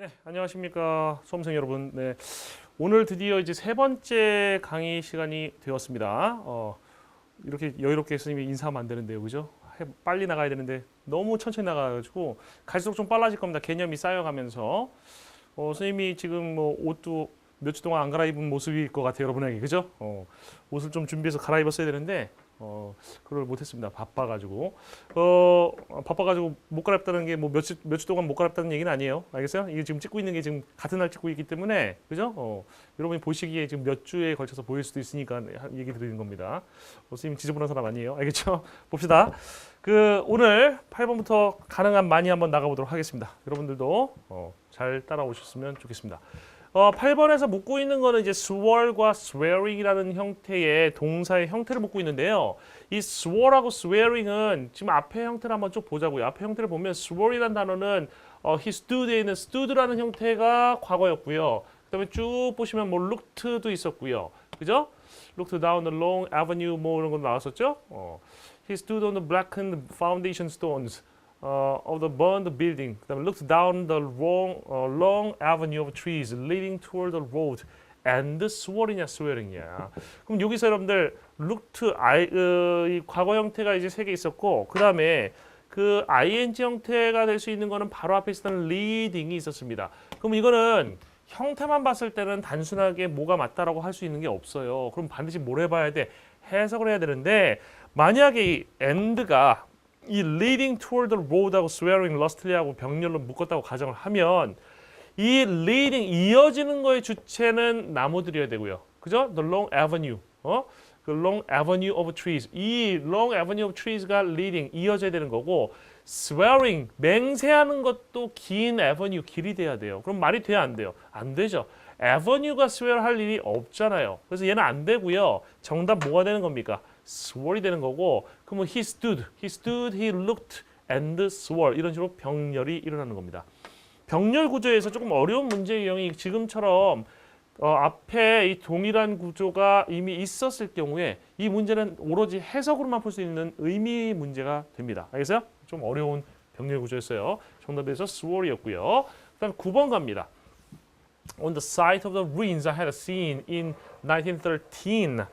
네, 안녕하십니까 수험생 여러분. 네, 오늘 드디어 이제 세 번째 강의 시간이 되었습니다. 어, 이렇게 여유롭게 스님이 인사하면 안 되는데요, 그죠? 해- 빨리 나가야 되는데 너무 천천히 나가가지고 갈수록 좀 빨라질 겁니다. 개념이 쌓여가면서 어, 스님이 지금 뭐 옷도 몇 주 동안 안 갈아입은 모습일 것 같아요, 여러분에게 그죠? 어, 옷을 좀 준비해서 갈아입었어야 되는데 어, 그걸 못했습니다. 바빠가지고 어, 바빠가지고 못 갈아입다는 게 뭐 며칠 몇 주 동안 못 갈아입다는 얘기는 아니에요. 알겠어요? 이게 지금 찍고 있는 게 지금 같은 날 찍고 있기 때문에 그죠? 어, 여러분이 보시기에 지금 몇 주에 걸쳐서 보일 수도 있으니까 네, 하- 얘기 드리는 겁니다. 어, 선생님 지저분한 사람 아니에요. 알겠죠? 봅시다. 그 오늘 8번부터 가능한 많이 한번 나가보도록 하겠습니다. 여러분들도 어, 잘 따라오셨으면 좋겠습니다. 어, 8번에서 묻고 있는 거는 이제 swear과 swearing이라는 형태의 동사의 형태를 묻고 있는데요. 이 swear하고 swearing은 지금 앞에 형태를 한번 쭉 보자고요. 앞에 형태를 보면 swear이라는 단어는 어, he stood에 있는 stood라는 형태가 과거였고요. 그다음에 쭉 보시면 뭐 looked도 있었고요. 그죠? looked down the long avenue 뭐 이런 거 나왔었죠? 어. He stood on the blackened foundation stones uh, of the burned building. 그다음에 looked down the long, uh, long avenue of trees leading toward the road. and swear이냐 swearing이냐. 그럼 여기서 여러분들 looked I, 어, 이 과거 형태가 이제 세 개 있었고 그 다음에 그 ing 형태가 될 수 있는 거는 바로 앞에 있었던 leading이 있었습니다. 그럼 이거는 형태만 봤을 때는 단순하게 뭐가 맞다라고 할 수 있는 게 없어요. 그럼 반드시 뭘 해봐야 돼? 해석을 해야 되는데 만약에 이 and가 이 leading toward the road하고 swearing lustly하고 병렬로 묶었다고 가정을 하면 이 leading 이어지는 거의 주체는 나무들이어야 되고요. 그죠? The long avenue. 어? 그 long avenue of trees. 이 long avenue of trees가 leading 이어져야 되는 거고 swearing 맹세하는 것도 긴 avenue 길이 돼야 돼요. 그럼 말이 돼야 안 돼요? 안 되죠. avenue가 swear 할 일이 없잖아요. 그래서 얘는 안 되고요. 정답 뭐가 되는 겁니까? Swear이 되는 거고 그러면 he stood, he stood, he looked and swore 이런 식으로 병렬이 일어나는 겁니다. 병렬 구조에서 조금 어려운 문제 유형이 지금처럼 어, 앞에 이 동일한 구조가 이미 있었을 경우에 이 문제는 오로지 해석으로만 풀 수 있는 의미 문제가 됩니다. 알겠어요? 좀 어려운 병렬 구조였어요. 정답에서 swear이었고요. 그다음 9번 갑니다. On the site of the ruins I had seen in 1913.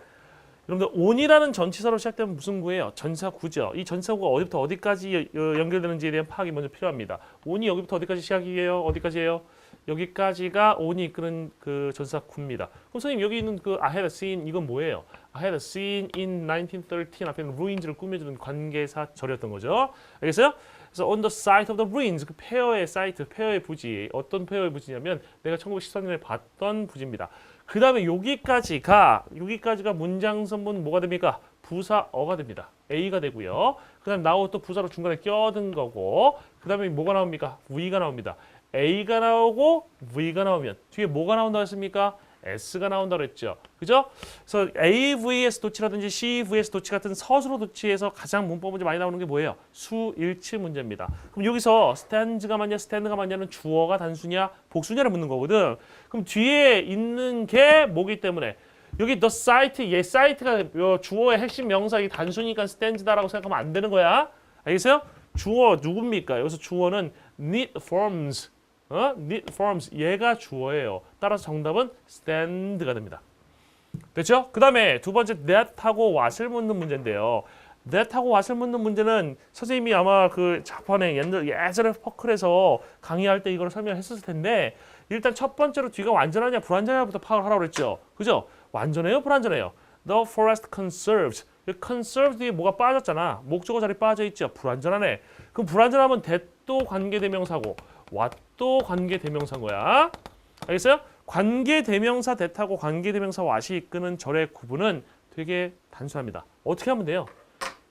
여러분들 on이라는 전치사로 시작되면 무슨 구예요? 전사 구죠. 이 전사 구가 어디부터 어디까지 연결되는지에 대한 파악이 먼저 필요합니다. on이 여기부터 어디까지 시작이에요? 어디까지예요? 여기까지가 on이 이끄는 그 전사 구입니다. 그럼 선생님 여기 있는 그 I had seen 이건 뭐예요? I had seen in 1913 앞에 는 ruins를 꾸며주는 관계사 절이었던 거죠. 알겠어요? 그래서 on the site of the ruins 그 폐허의 사이트, 폐허의 부지 어떤 폐허의 부지냐면 내가 1914년에 봤던 부지입니다. 그 다음에 여기까지가 여기까지가 문장 선문 뭐가 됩니까? 부사어가 됩니다. A가 되고요. 그 다음에 나오고 또 부사로 중간에 껴든 거고 그 다음에 뭐가 나옵니까? V가 나옵니다. A가 나오고 V가 나오면 뒤에 뭐가 나온다고 했습니까? S가 나온다고 했죠. 그죠? 그래서 A, vs 도치라든지 C, vs 도치 같은 서술어 도치에서 가장 문법 문제 많이 나오는 게 뭐예요? 수일치 문제입니다. 그럼 여기서 stand가 맞냐, stand가 맞냐는 주어가 단수냐, 복수냐를 묻는 거거든. 그럼 뒤에 있는 게 뭐기 때문에 여기 the site, 얘 사이트가 요 주어의 핵심 명사 이 단수니까 stand다라고 생각하면 안 되는 거야. 알겠어요? 주어 누굽니까? 여기서 주어는 need forms. 어? need forms. 얘가 주어예요. 따라서 정답은 stand가 됩니다. 됐죠? 그 다음에 두 번째 that하고 what을 묻는 문제인데요. that하고 what을 묻는 문제는 선생님이 아마 그 자판에 옛날 예전에 퍼클에서 강의할 때 이걸 설명했었을 텐데 일단 첫 번째로 뒤가 완전하냐 불완전하냐부터 파악을 하라고 그랬죠. 그죠? 완전해요? 불완전해요? The forest conserves. 이 conserve 뒤에 뭐가 빠졌잖아. 목적어 자리 빠져 있죠. 불완전하네. 그럼 불완전하면 that도 관계대명사고 what도 관계 대명사인 거야. 알겠어요? 관계 대명사 that하고 관계 대명사 what이 이끄는 절의 구분은 되게 단순합니다. 어떻게 하면 돼요?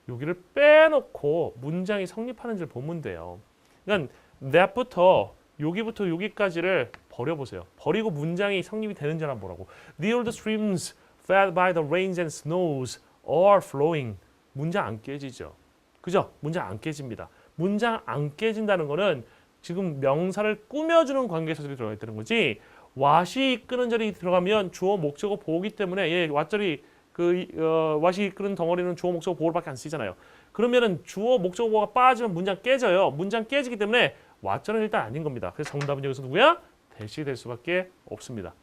여기를 빼놓고 문장이 성립하는지를 보면 돼요. 그러니까 that부터 여기부터 여기까지를 버려보세요. 버리고 문장이 성립이 되는지 한번 보라고. The old streams fed by the rains and snows are flowing. 문장 안 깨지죠. 그죠? 문장 안 깨집니다. 문장 안 깨진다는 거는 지금 명사를 꾸며주는 관계사절이 들어가 있다는 거지. what이 이끄는 절이 들어가면 주어 목적어 보기 때문에 얘 what절이 그 어, what이 이끄는 덩어리는 주어 목적어 보호밖에 안 쓰잖아요. 그러면은 주어 목적어 보호가 빠지면 문장 깨져요. 문장 깨지기 때문에 what자는 일단 아닌 겁니다. 그래서 정답은 여기서 누구야? 대시 될 수밖에 없습니다.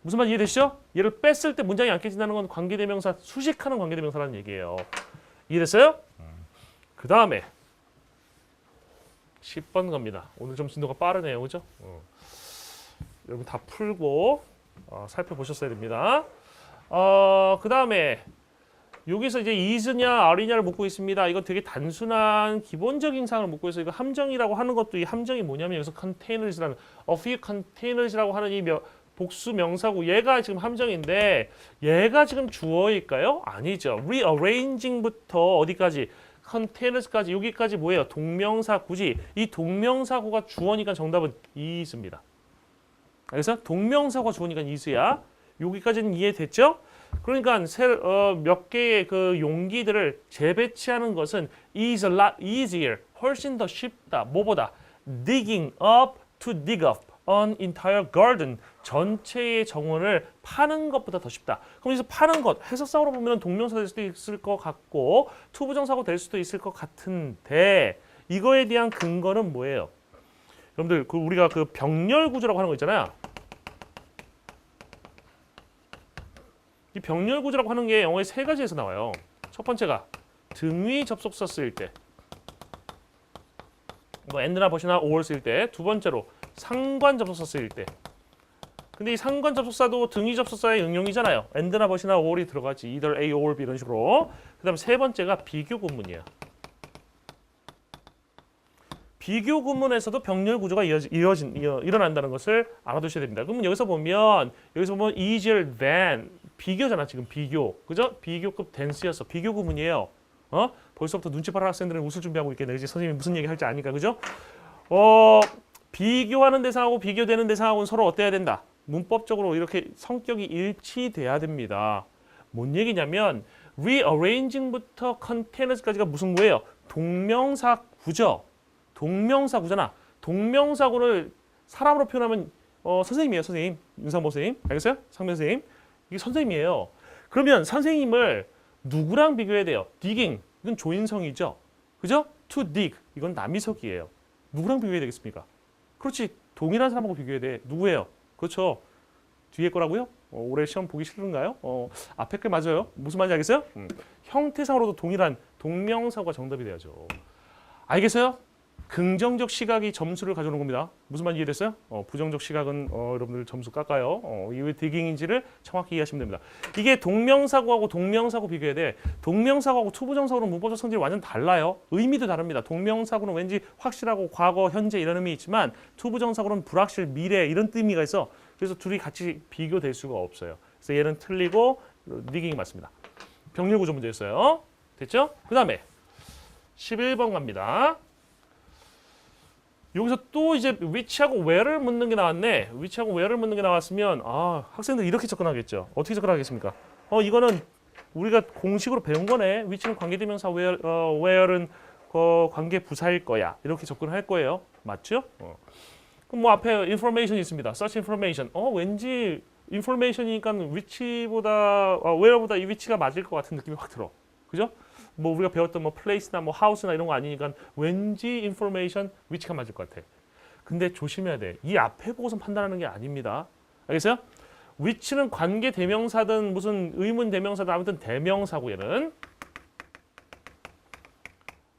무슨 말 이해되시죠? 얘를 뺐을 때 문장이 안 깨진다는 건 관계대명사 수식하는 관계대명사라는 얘기예요. 이해됐어요? 그 다음에 10번 갑니다. 오늘 좀 진도가 빠르네요, 그죠? 어. 여러분 다 풀고 어, 살펴보셨어야 됩니다. 어, 그 다음에 여기서 이제 is냐 are냐를 묻고 있습니다. 이건 되게 단순한 기본적인 사항을 묻고 있어요. 이거 함정이라고 하는 것도 이 함정이 뭐냐면 여기서 containers라는 a few containers라고 하는 이 명- 복수 명사고 얘가 지금 함정인데 얘가 지금 주어일까요? 아니죠. rearranging부터 어디까지? Containers까지 여기까지 뭐예요? 동명사 구지. 이 동명사구가 주어니까 정답은 is입니다. 그래서 동명사가 주어니까 is야. 여기까지는 이해됐죠? 그러니까 세- 어, 몇 개의 그 용기들을 재배치하는 것은 is a lot easier. 훨씬 더 쉽다. 뭐보다 digging up to dig up an entire garden. 전체의 정원을 파는 것보다 더 쉽다. 그럼 여기서 파는 것 해석상으로 보면 동명사 될 수도 있을 것 같고 투부정사고 될 수도 있을 것 같은데 이거에 대한 근거는 뭐예요? 여러분들 그 우리가 그 병렬 구조라고 하는 거 있잖아요. 이 병렬 구조라고 하는 게 영어에 세 가지에서 나와요. 첫 번째가 등위 접속사 쓰일 때, 뭐 and나 but이나 or 쓰일 때, 두 번째로 상관 접속사 쓰일 때. 근데 이 상관 접속사도 등위 접속사의 응용이잖아요. and나 but이나 or이 들어가지. either a or b 이런 식으로. 그다음 세 번째가 비교 구문이에요. 비교 구문에서도 병렬 구조가 이어지, 이어진 이어, 일어난다는 것을 알아두셔야 됩니다. 그러면 여기서 보면 여기서 보면 easier than 비교잖아 지금 비교 그죠? 비교급 dense였어 비교 구문이에요. 어 벌써부터 눈치 봐라 학생들은 웃을 준비하고 있겠네. 이제 선생님이 무슨 얘기 할지 아니까 그죠? 어 비교하는 대상하고 비교되는 대상하고는 서로 어때야 된다. 문법적으로 이렇게 성격이 일치돼야 됩니다. 뭔 얘기냐면 rearranging부터 containers까지가 무슨 구예요? 동명사 구죠. 동명사 구잖아. 동명사 구를 사람으로 표현하면 어, 선생님이에요, 선생님. 윤상보 선생님. 알겠어요? 상면 선생님. 이게 선생님이에요. 그러면 선생님을 누구랑 비교해야 돼요? digging. 이건 조인성이죠. 그죠? to dig. 이건 남이석이에요. 누구랑 비교해야 되겠습니까? 그렇지. 동일한 사람하고 비교해야 돼. 누구예요? 그렇죠. 뒤에 거라고요? 어, 올해 시험 보기 싫은가요? 어, 앞에 게 맞아요. 무슨 말인지 알겠어요? 음. 형태상으로도 동일한 동명사가 정답이 돼야죠. 알겠어요? 긍정적 시각이 점수를 가져오는 겁니다. 무슨 말인지 이해됐어요? 어, 부정적 시각은 어, 여러분들 점수 깎아요. 어, 이왜 디깅인지를 정확히 이해하시면 됩니다. 이게 동명사구하고 동명사구 비교해야 돼. 동명사구하고 투부정사구는 문법적 성질이 완전 달라요. 의미도 다릅니다. 동명사구는 왠지 확실하고 과거, 현재 이런 의미 있지만 투부정사구는 불확실, 미래 이런 의미가 있어. 그래서 둘이 같이 비교될 수가 없어요. 그래서 얘는 틀리고 디깅이 맞습니다. 병렬 구조 문제였어요. 됐죠? 그 다음에 11번 갑니다. 여기서 또 이제 which하고 where를 묻는 게 나왔네. which하고 where를 묻는 게 나왔으면 아 학생들 이렇게 접근하겠죠. 어떻게 접근하겠습니까? 어 이거는 우리가 공식으로 배운 거네. which는 관계대명사, where, 어, where는 그 관계 부사일 거야. 이렇게 접근할 거예요. 맞죠? 어. 그럼 뭐 앞에 information 있습니다. search information. 어 왠지 information이니까 which보다 어, where보다 이 which가 맞을 것 같은 느낌이 확 들어. 그죠? 뭐 우리가 배웠던 뭐 place나 뭐 house나 이런 거 아니니까 왠지 information which가 맞을 것 같아. 근데 조심해야 돼. 이 앞에 보고서 판단하는 게 아닙니다. 알겠어요? which는 관계 대명사든 무슨 의문 대명사든 아무튼 대명사고 얘는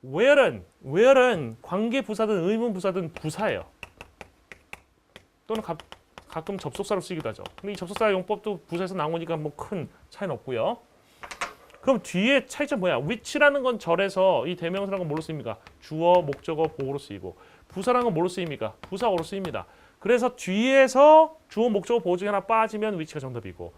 where는 where는 관계 부사든 의문 부사든 부사예요. 또는 가, 가끔 접속사로 쓰기도 하죠. 근데 이 접속사 용법도 부사에서 나오니까 뭐 큰 차이는 없고요. 그럼 뒤에 차이점 뭐야? which라는 건 절에서 이 대명사라는 건 뭘로 쓰입니까? 주어, 목적어, 보호로 쓰이고 부사라는 건 뭘로 쓰입니까? 부사어로 쓰입니다. 그래서 뒤에서 주어, 목적어, 보호 중에 하나 빠지면 which가 정답이고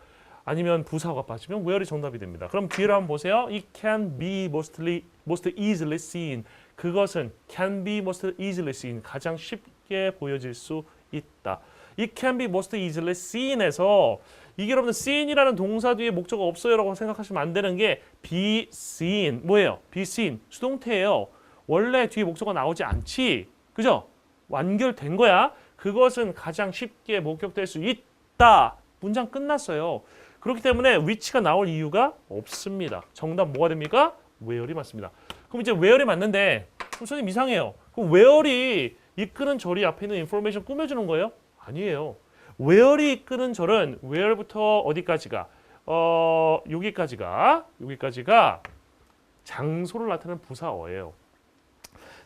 아니면 부사어가 빠지면 where이 정답이 됩니다. 그럼 뒤를 한번 보세요. It can be mostly, most easily seen. 그것은 can be most easily seen. 가장 쉽게 보여질 수 있다. It can be most easily seen에서 이게 여러분들 seen이라는 동사 뒤에 목적어 없어요라고 생각하시면 안 되는 게 be seen 뭐예요? be seen 수동태예요. 원래 뒤에 목적어 나오지 않지, 그죠? 완결된 거야. 그것은 가장 쉽게 목격될 수 있다. 문장 끝났어요. 그렇기 때문에 which가 나올 이유가 없습니다. 정답 뭐가 됩니까? where이 맞습니다. 그럼 이제 where이 맞는데 그럼 선생님 이상해요. 그럼 where이 이끄는 절이 앞에 있는 인포메이션 꾸며주는 거예요? 아니에요. Where이 이끄는 절은 where부터 어디까지가? 어 여기까지가 여기까지가 장소를 나타내는 부사어예요.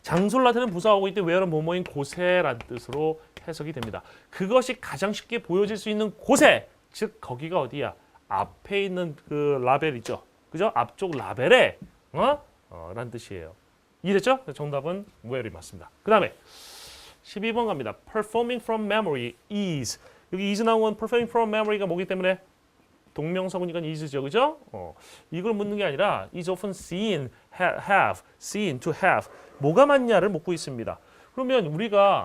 장소를 나타내는 부사어고 이때 where는 뭐뭐인 곳에란 뜻으로 해석이 됩니다. 그것이 가장 쉽게 보여질 수 있는 곳에 즉 거기가 어디야? 앞에 있는 그 라벨이죠. 그죠? 앞쪽 라벨에 어? 어, 란 뜻이에요. 이해됐죠? 정답은 where이 맞습니다. 그 다음에 12번 갑니다. Performing from memory is 여기 is 나온 건 performing from memory가 뭐기 때문에 동명사구니까 is죠, 그죠? 어, 이걸 묻는 게 아니라 is often seen, ha- have, seen, to have 뭐가 맞냐를 묻고 있습니다. 그러면 우리가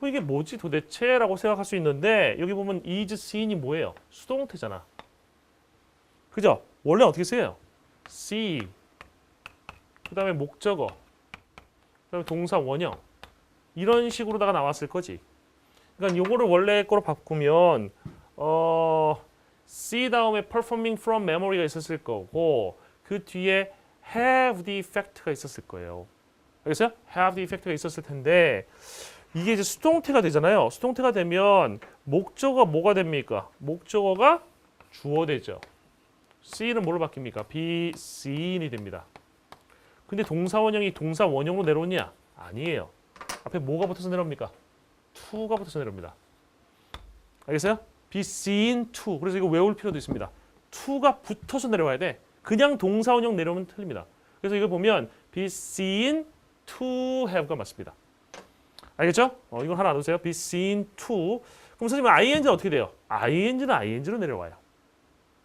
어, 이게 뭐지 도대체 라고 생각할 수 있는데 여기 보면 is seen이 뭐예요? 수동태잖아. 그죠? 원래 어떻게 써요? see 그 다음에 목적어 그 다음에 동사 원형 이런 식으로다가 나왔을 거지. 그러니까 요거를 원래 거로 바꾸면 어 see 다음에 performing from memory가 있었을 거고 그 뒤에 have the effect가 있었을 거예요. 알겠어요? have the effect가 있었을 텐데 이게 이제 수동태가 되잖아요. 수동태가 되면 목적어가 뭐가 됩니까? 목적어가 주어 되죠. see는 뭘로 바뀝니까? be seen이 됩니다. 근데 동사 원형이 동사 원형으로 내려오냐? 아니에요. 앞에 뭐가 붙어서 내려옵니까? To가 붙어서 내려옵니다. 알겠어요? be seen to. 그래서 이거 외울 필요도 있습니다. to가 붙어서 내려와야 돼. 그냥 동사 원형 내려오면 틀립니다. 그래서 이거 보면 be seen to have가 맞습니다. 알겠죠? 어, 이걸 하나 놔두세요. be seen to. 그럼 선생님 ing는 어떻게 돼요? ing는 ing로 내려와요.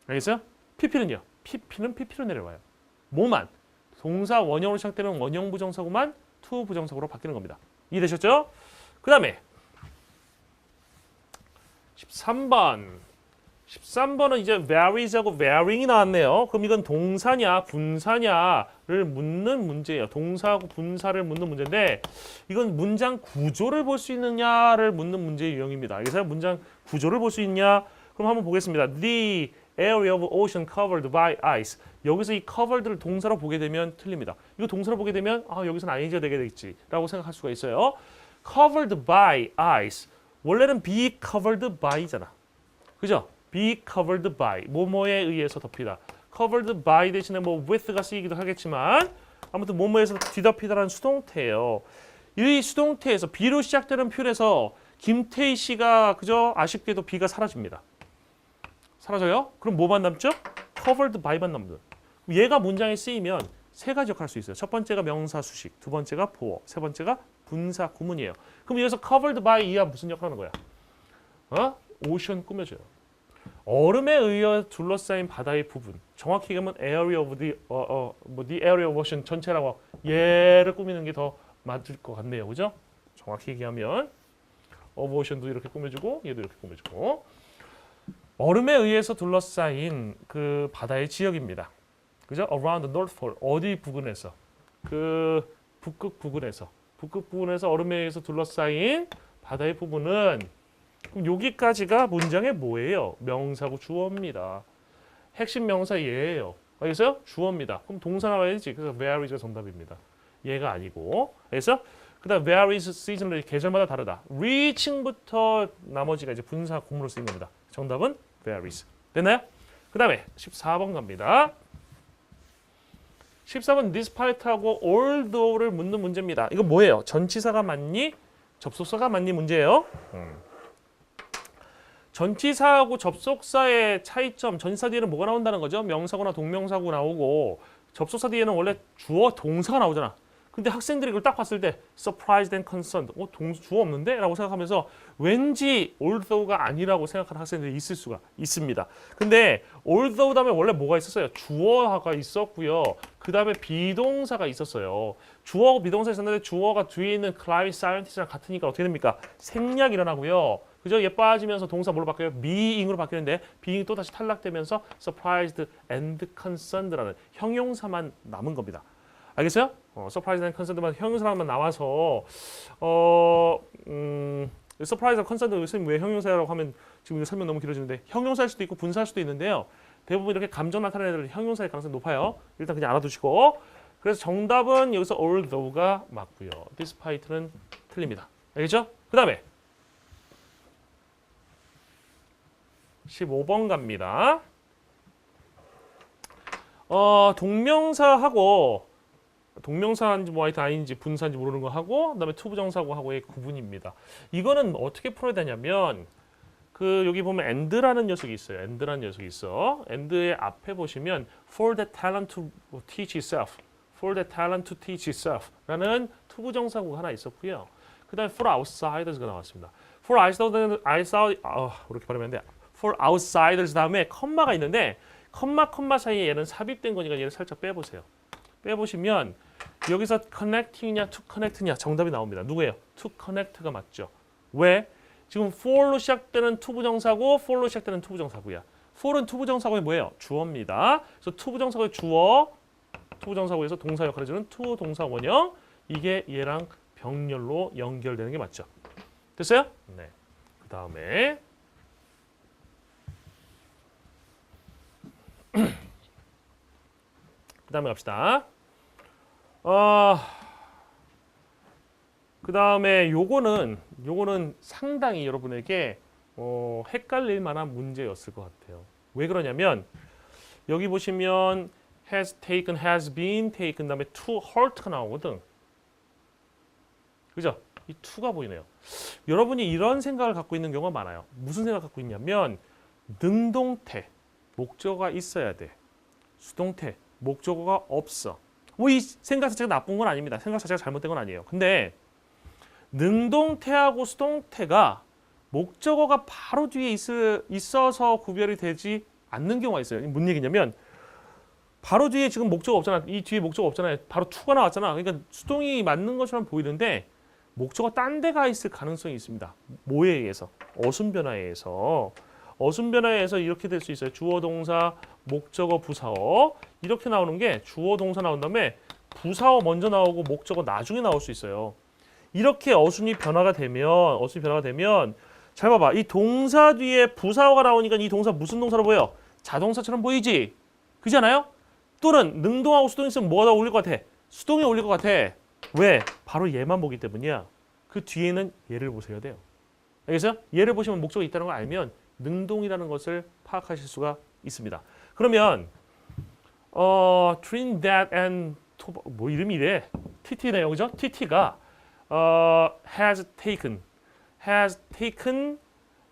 알겠어요? pp는요? pp는 pp로 내려와요. 뭐만? 동사 원형으로 시작되는 원형 부정사구만 to 부정사구로 바뀌는 겁니다. 이해되셨죠? 그 다음에 13번 13번은 이제 varies하고 varying이 나왔네요. 그럼 이건 동사냐 분사냐를 묻는 문제예요. 동사하고 분사를 묻는 문제인데 이건 문장 구조를 볼 수 있느냐를 묻는 문제의 유형입니다. 알겠어요? 문장 구조를 볼 수 있냐? 그럼 한번 보겠습니다. The area of ocean covered by ice. 여기서 이 covered를 동사로 보게 되면 틀립니다. 이거 동사로 보게 되면 아 여기서는 ing가 되게 되겠지라고 생각할 수가 있어요. covered by ice. 원래는 be covered by잖아. 그죠? be covered by 뭐뭐에 의해서 덮이다. covered by 대신에 뭐 with가 쓰이기도 하겠지만 아무튼 뭐뭐에서 뒤덮이다라는 수동태예요. 이 수동태에서 be로 시작되는 표현에서 김태희 씨가 그죠? 아쉽게도 be가 사라집니다. 사라져요? 그럼 뭐만 남죠? covered by만 남는. 얘가 문장에 쓰이면 세 가지 역할을 할 수 있어요. 첫 번째가 명사 수식, 두 번째가 보어, 세 번째가 분사 구문이에요. 그럼 여기서 covered by 이하 무슨 역할을 하는 거야? 어? 오션 꾸며줘요. 얼음에 의해 둘러싸인 바다의 부분. 정확히 얘기하면 area of the 어, 어, 뭐 the area of ocean 전체라고 얘를 꾸미는 게 더 맞을 것 같네요. 그죠? 정확히 얘기하면 of ocean도 이렇게 꾸며주고 얘도 이렇게 꾸며주고 얼음에 의해서 둘러싸인 그 바다의 지역입니다. 그죠? Around the North Pole 어디 부근에서 그 북극 부근에서 북극 부근에서 얼음에 의해서 둘러싸인 바다의 부분은 그럼 여기까지가 문장의 뭐예요? 명사고 주어입니다. 핵심 명사 얘예요. 알겠어요? 주어입니다. 그럼 동사 나와야지. 그래서 varies가 정답입니다. 얘가 아니고. 그래서 그다음 varies seasonally 계절마다 다르다. reaching부터 나머지가 이제 분사 구문으로 쓰인 겁니다. 정답은 varies. 됐나요? 그 다음에 14번 갑니다. 14번 despite하고 although를 묻는 문제입니다. 이거 뭐예요? 전치사가 맞니? 접속사가 맞니 문제예요. 음. 전치사하고 접속사의 차이점, 전치사 뒤에는 뭐가 나온다는 거죠? 명사구나 동명사구 나오고 접속사 뒤에는 원래 주어 동사가 나오잖아. 근데 학생들이 이걸 딱 봤을 때 surprised and concerned, 어, 동, 주어 없는데? 라고 생각하면서 왠지 although가 아니라고 생각하는 학생들이 있을 수가 있습니다. 근데 although 다음에 원래 뭐가 있었어요? 주어가 있었고요. 그 다음에 비동사가 있었어요. 주어하고 비동사 있었는데 주어가 뒤에 있는 climate scientist랑 같으니까 어떻게 됩니까? 생략 일어나고요. 그죠? 얘 빠지면서 동사 뭘로 바뀌어요? being으로 바뀌는데 being 또 다시 탈락되면서 surprised and concerned라는 형용사만 남은 겁니다. 알겠어요? 어, and concerned만 형용사만 나와서 어, 음, and concerned 선생님 왜 형용사라고 하면 지금 설명 너무 길어지는데 형용사일 수도 있고 분사일 수도 있는데요. 대부분 이렇게 감정 나타내는 형용사의 가능성이 높아요. 일단 그냥 알아두시고 그래서 정답은 여기서 although가 맞고요. despite는 틀립니다. 알겠죠? 그 다음에 15번 갑니다. 어, 동명사하고 동명사인지 뭐 하여튼 아닌지 분사인지 모르는 거 하고 그다음에 투부정사고 하고의 구분입니다. 이거는 어떻게 풀어야 되냐면 그 여기 보면 and라는 녀석이 있어요. and라는 녀석이 있어. and의 앞에 보시면 for the talent to teach itself, for the talent to teach itself라는 투부정사구가 하나 있었고요. 그다음에 for outsiders가 나왔습니다. for outsiders, outside, 아, 이렇게 발음하면 돼. for outsiders 다음에 컴마가 있는데 컴마 컴마 사이에 얘는 삽입된 거니까 얘를 살짝 빼보세요. 빼보시면 여기서 connecting이냐 to connect냐 정답이 나옵니다. 누구예요? to connect가 맞죠. 왜? 지금 for로 시작되는 투부정사고 for로 시작되는 투부정사고야. for은 투부정사고의 뭐예요? 주어입니다. 그래서 투부정사고의 주어, 투부정사고에서 동사 역할을 해주는 투 동사 원형 이게 얘랑 병렬로 연결되는 게 맞죠. 됐어요? 네. 그 다음에 그 다음에 갑시다. 어, 그 다음에 요거는 요거는 상당히 여러분에게 어, 헷갈릴 만한 문제였을 것 같아요. 왜 그러냐면 여기 보시면 has taken, has been taken 다음에 to hurt가 나오거든. 그죠? 이 to가 보이네요. 여러분이 이런 생각을 갖고 있는 경우가 많아요. 무슨 생각 갖고 있냐면 능동태 목적어가 있어야 돼. 수동태 목적어가 없어. 뭐 이 생각 자체가 나쁜 건 아닙니다. 생각 자체가 잘못된 건 아니에요. 근데 능동태하고 수동태가 목적어가 바로 뒤에 있어서 구별이 되지 않는 경우가 있어요. 뭔 얘기냐면 바로 뒤에 지금 목적어 없잖아. 이 뒤에 목적어 없잖아요. 바로 투가 나왔잖아. 그러니까 수동이 맞는 것처럼 보이는데 목적어 딴 데 가 있을 가능성이 있습니다. 뭐에 의해서? 어순 변화에 의해서. 어순 변화에 의해서 이렇게 될 수 있어요. 주어 동사, 목적어, 부사어. 이렇게 나오는 게 주어 동사 나온 다음에 부사어 먼저 나오고 목적어 나중에 나올 수 있어요. 이렇게 어순이 변화가 되면 어순이 변화가 되면 잘 봐봐. 이 동사 뒤에 부사어가 나오니까 이 동사 무슨 동사로 보여? 자동사처럼 보이지? 그잖아요? 또는 능동하고 수동 있으면 뭐가 더 어울릴 것 같아? 수동이 어울릴 것 같아. 왜? 바로 얘만 보기 때문이야. 그 뒤에는 얘를 보셔야 돼요. 알겠어요? 얘를 보시면 목적이 있다는 걸 알면 능동이라는 것을 파악하실 수가 있습니다. 그러면 어 Trinidad and Tobago 뭐 이름이 이래? TT네요, 그죠? TT가 어 has taken, has taken,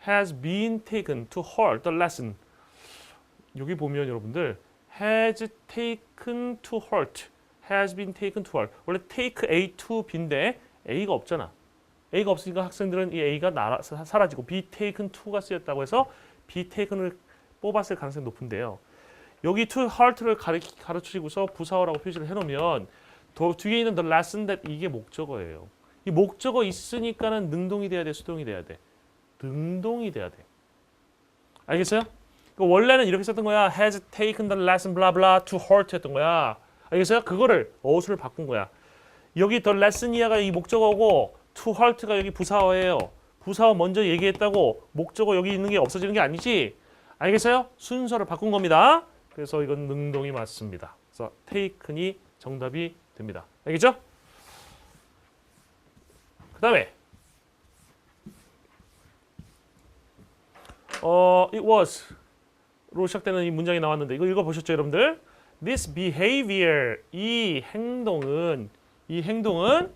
has been taken to heart the lesson. 여기 보면 여러분들 has taken to heart, has been taken to heart. 원래 take A to B인데 A가 없잖아. A가 없으니까 학생들은 이 A가 사- 사라지고 be taken to가 쓰였다고 해서 be taken을 뽑았을 가능성이 높은데요. 여기 to heart를 가르, 가르치고서 부사어라고 표시를 해놓으면 더 뒤에 있는 the lesson that 이게 목적어예요. 이 목적어 있으니까는 능동이 돼야 돼, 수동이 돼야 돼. 능동이 돼야 돼. 알겠어요? 그 원래는 이렇게 썼던 거야. has taken the lesson blah blah to heart 했던 거야. 알겠어요? 그거를 어순을 바꾼 거야. 여기 the lesson이야가 이 목적어고 to heart가 여기 부사어예요. 부사어 먼저 얘기했다고 목적어 여기 있는 게 없어지는 게 아니지. 알겠어요? 순서를 바꾼 겁니다. 그래서 이건 능동이 맞습니다. 그래서 taken이 정답이 됩니다. 알겠죠? 그 다음에 어, it was로 시작되는 이 문장이 나왔는데 이거 읽어보셨죠 여러분들? This behavior 이 행동은 이 행동은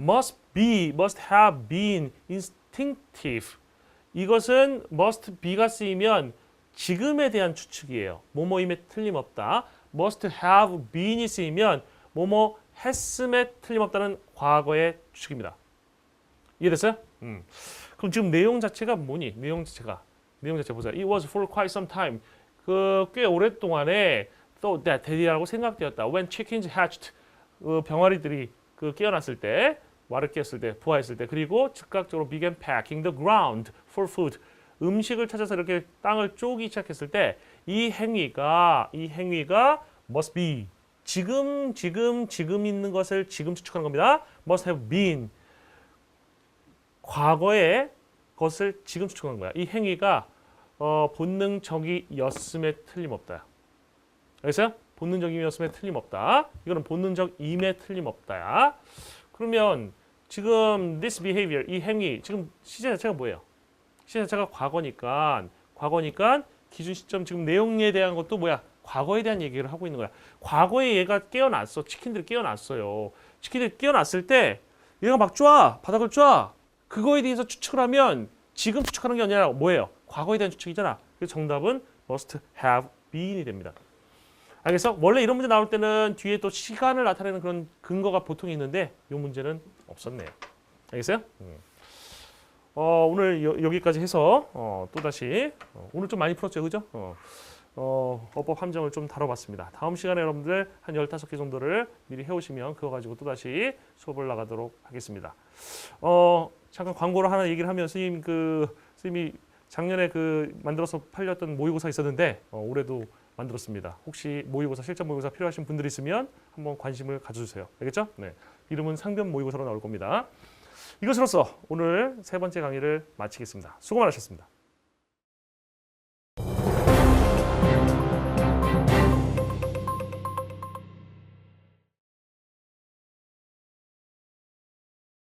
must be must have been instinctive 이것은 must be가 쓰이면 지금에 대한 추측이에요. 뭐뭐임에 틀림없다. must have been이 쓰이면 뭐뭐 했음에 틀림없다는 과거의 추측입니다. 이해됐어요? 음. 그럼 지금 내용 자체가 뭐니? 내용 자체가 내용 자체 보자. It was for quite some time. 그 꽤 오랫동안에 또 대디라고 생각되었다. When chickens hatched. 그 병아리들이 그 깨어났을 때, 와를 깨었을 때, 부화했을 때, 그리고 즉각적으로 began packing the ground for food. 음식을 찾아서 이렇게 땅을 쪼기 시작했을 때 이 행위가 이 행위가 must be 지금 지금 지금 있는 것을 지금 추측하는 겁니다. must have been 과거의 것을 지금 추측하는 거야. 이 행위가 어, 본능적이었음에 틀림없다. 알겠어요? 본능적이었음에 틀림없다. 이거는 본능적임에 틀림없다야. 그러면 지금 this behavior 이 행위 지금 시제 자체가 뭐예요? 시제 자체가 과거니까 과거니까 기준 시점 지금 내용에 대한 것도 뭐야? 과거에 대한 얘기를 하고 있는 거야. 과거에 얘가 깨어났어. 치킨들이 깨어났어요. 치킨들이 깨어났을 때 얘가 막 쫙 바닥을 쫙 그거에 대해서 추측을 하면 지금 추측하는 게 아니라 뭐예요? 과거에 대한 추측이잖아. 그래서 정답은 must have been이 됩니다. 알겠어? 원래 이런 문제 나올 때는 뒤에 또 시간을 나타내는 그런 근거가 보통 있는데 이 문제는 없었네요. 알겠어요? 음. 어, 오늘 여, 기까지 해서 어, 또 다시 어, 오늘 좀 많이 풀었죠, 그죠? 어, 어, 어법 함정을 좀 다뤄봤습니다. 다음 시간에 여러분들 한 15개 정도를 미리 해오시면 그거 가지고 또 다시 수업을 나가도록 하겠습니다. 어, 잠깐 광고를 하나 얘기를 하면 스님 그 스님이 작년에 그 만들어서 팔렸던 모의고사 있었는데 어, 올해도 만들었습니다. 혹시 모의고사 실전 모의고사 필요하신 분들 있으면 한번 관심을 가져주세요. 알겠죠? 네. 이름은 상변 모의고사로 나올 겁니다. 이것으로써 오늘 세 번째 강의를 마치겠습니다. 수고 많으셨습니다.